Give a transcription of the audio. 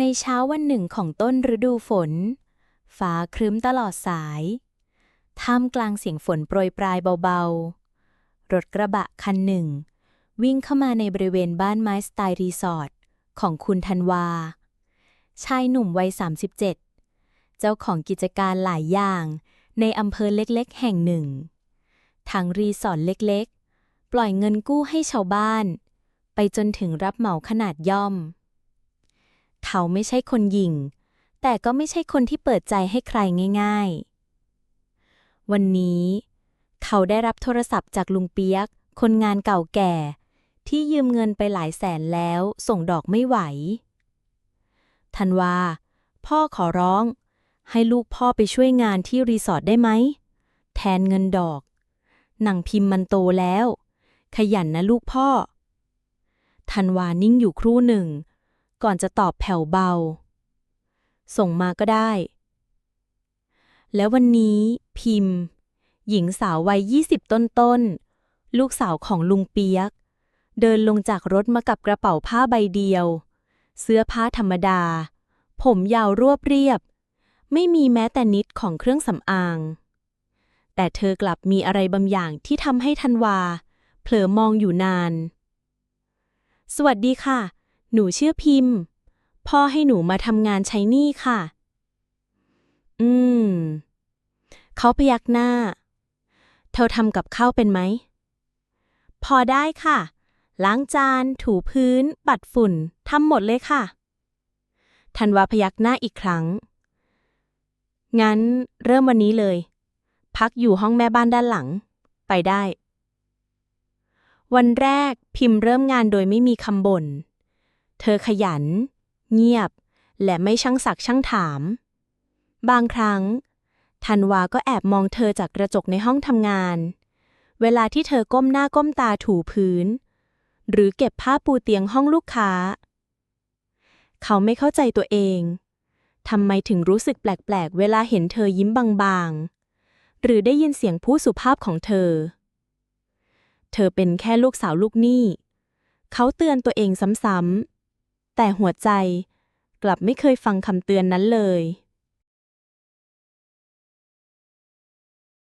ในเช้าวันหนึ่งของต้นฤดูฝน ฟ้าครึ้มตลอดสาย ท่ามกลางเสียงฝนโปรยปลายเบาๆ รถกระบะคันหนึ่ง วิ่งเข้ามาในบริเวณบ้านไม้สไตล์รีสอร์ทของคุณธันวา ชายหนุ่มวัย 37 เจ้าของกิจการหลายอย่างในอำเภอเล็กๆ แห่งหนึ่งทั้งรีสอร์ทเล็กๆ ปล่อยเงินกู้ให้ชาวบ้าน ไปจนถึงรับเหมาขนาดย่อม เขาไม่ใช่คนยิง แต่ก็ไม่ใช่คนที่เปิดใจให้ใครง่าย ๆ วันนี้ เขาได้รับโทรศัพท์จากลุงเปียก คนงานเก่าแก่ ที่ยืมเงินไปหลายแสนแล้วส่งดอกไม่ไหวธันวา พ่อขอร้อง ให้ลูกพ่อไปช่วยงานที่รีสอร์ทได้ไหม แทนเงินดอก หนังพิมพ์มันโตแล้ว ขยันนะลูกพ่อธันวานิ่งอยู่ครู่หนึ่ง ก่อนจะตอบแผ่วเบา ส่งมาก็ได้ แล้ววันนี้พิมพ์ หญิงสาววัยยี่สิบต้นๆ ลูกสาวของลุงเปียก เดินลงจากรถมากับกระเป๋าผ้าใบเดียว เสื้อผ้าธรรมดา ผมยาวรวบเรียบ ไม่มีแม้แต่นิดของเครื่องสำอาง แต่เธอกลับมีอะไรบางอย่างที่ทำให้ธันวา เผลอมองอยู่นาน สวัสดีค่ะ หนูเชื่อพิมพ์ พ่อให้หนูมาทำงานใช้หนี้ค่ะ อืม เขาพยักหน้า เธอทำกับข้าวเป็นไหม พอได้ค่ะ ล้างจาน ถูพื้น ปัดฝุ่น ทำหมดเลยค่ะ ธันวาพยักหน้าอีกครั้ง งั้นเริ่มวันนี้เลย พักอยู่ห้องแม่บ้านด้านหลัง ไปได้วันแรกพิมพ์เริ่มงานโดยไม่มีคำบ่น เธอขยัน เงียบ และไม่ช่างสักช่างถาม บางครั้งธันวาก็แอบมองเธอจากกระจกในห้องทำงาน เวลาที่เธอก้มหน้าก้มตาถูพื้น หรือเก็บผ้าปูเตียงห้องลูกค้า เขาไม่เข้าใจตัวเองทำไมถึงรู้สึกแปลกๆ เวลาเห็นเธอยิ้มบางๆ หรือได้ยินเสียงผู้สุภาพของเธอ เธอเป็นแค่ลูกสาวลูกหนี้ เขาเตือนตัวเองซ้ำๆ แต่หัวใจกลับไม่เคยฟังคำเตือนนั้นเลย